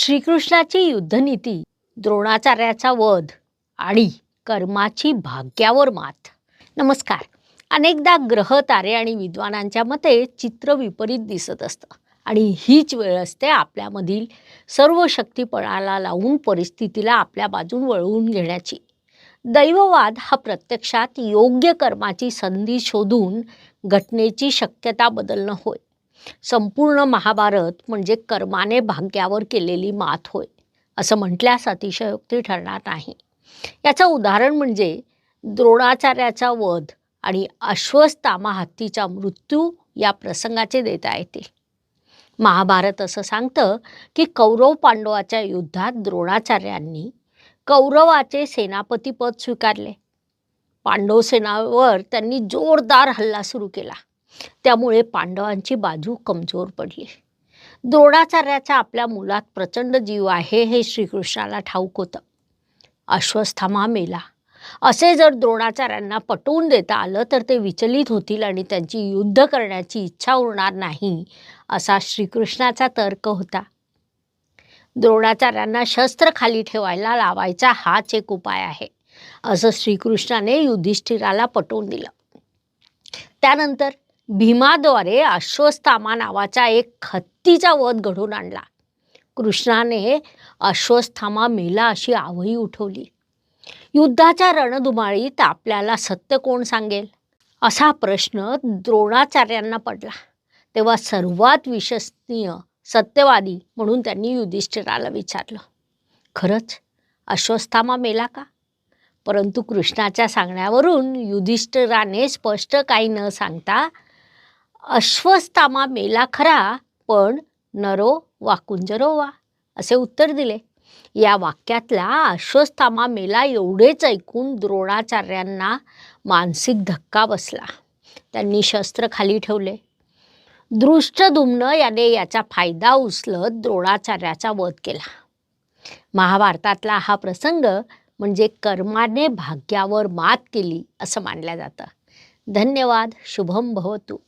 श्रीकृष्णाची युद्धनीती द्रोणाचार्याचा वध आणि कर्माची भाग्यावर मात. नमस्कार. अनेकदा ग्रह तारे आणि विद्वानांच्या मते चित्र विपरीत दिसत असतं आणि हीच वेळ असते आपल्यामधील सर्व शक्तीपणाला लावून परिस्थितीला आपल्या बाजून वळवून घेण्याची. दैववाद हा प्रत्यक्षात योग्य कर्माची संधी शोधून घटनेची शक्यता बदलणं होय. संपूर्ण महाभारत म्हणजे कर्माने भाग्यावर केलेली मात होय असं म्हटल्यास अतिशयोक्ती ठरणार नाही. याचं उदाहरण म्हणजे द्रोणाचार्याचा वध आणि अश्वस्थामा हत्तीचा मृत्यू या प्रसंगाचे देता येतील महाभारत असं सांगतं की कौरव पांडवाच्या युद्धात द्रोणाचार्यांनी कौरवाचे सेनापतीपद स्वीकारले. पांडव सेनावर त्यांनी जोरदार हल्ला सुरू केला. त्यामुळे पांडवांची बाजू कमजोर पडली. द्रोणाचार्याचा आपल्या मुलात प्रचंड जीव आहे हे श्रीकृष्णाला ठाऊक होतं. अश्वस्थामा मेला. असे जर द्रोणाचार्यांना पटवून देता आलं तर ते विचलित होतील आणि त्यांची युद्ध करण्याची इच्छा उरणार नाही असा श्रीकृष्णाचा तर्क होता. द्रोणाचार्यांना शस्त्र खाली ठेवायला लावायचा हाच एक उपाय आहे असं श्रीकृष्णाने युधिष्ठिराला पटवून दिलं. त्यानंतर भीमाद्वारे अश्वस्थामा नावाचा एक हत्तीचा वध घडून आणला. कृष्णाने अश्वस्थामा मेला अशी आवही उठवली. युद्धाच्या रणधुमाळीत आपल्याला सत्य कोण सांगेल? असा प्रश्न द्रोणाचार्यांना पडला. तेव्हा सर्वात विश्वसनीय सत्यवादी म्हणून त्यांनी युधिष्ठिराला विचारलं खरंच अश्वस्थामा मेला का? परंतु कृष्णाच्या सांगण्यावरून युधिष्ठिराने स्पष्ट काही न सांगता अश्वस्थामा मेला खरा पण नरो वाकुंजरो वा असे उत्तर दिले. या वाक्यातला अश्वस्थामा मेला एवढेच ऐकून द्रोणाचार्यांना मानसिक धक्का बसला. त्यांनी शस्त्र खाली ठेवले. दृष्टदुम्न याने याचा फायदा उचलत द्रोणाचार्याचा वध केला. महाभारतातला हा प्रसंग म्हणजे कर्माने भाग्यावर मात केली असं मानलं जातं. धन्यवाद शुभम भवतु.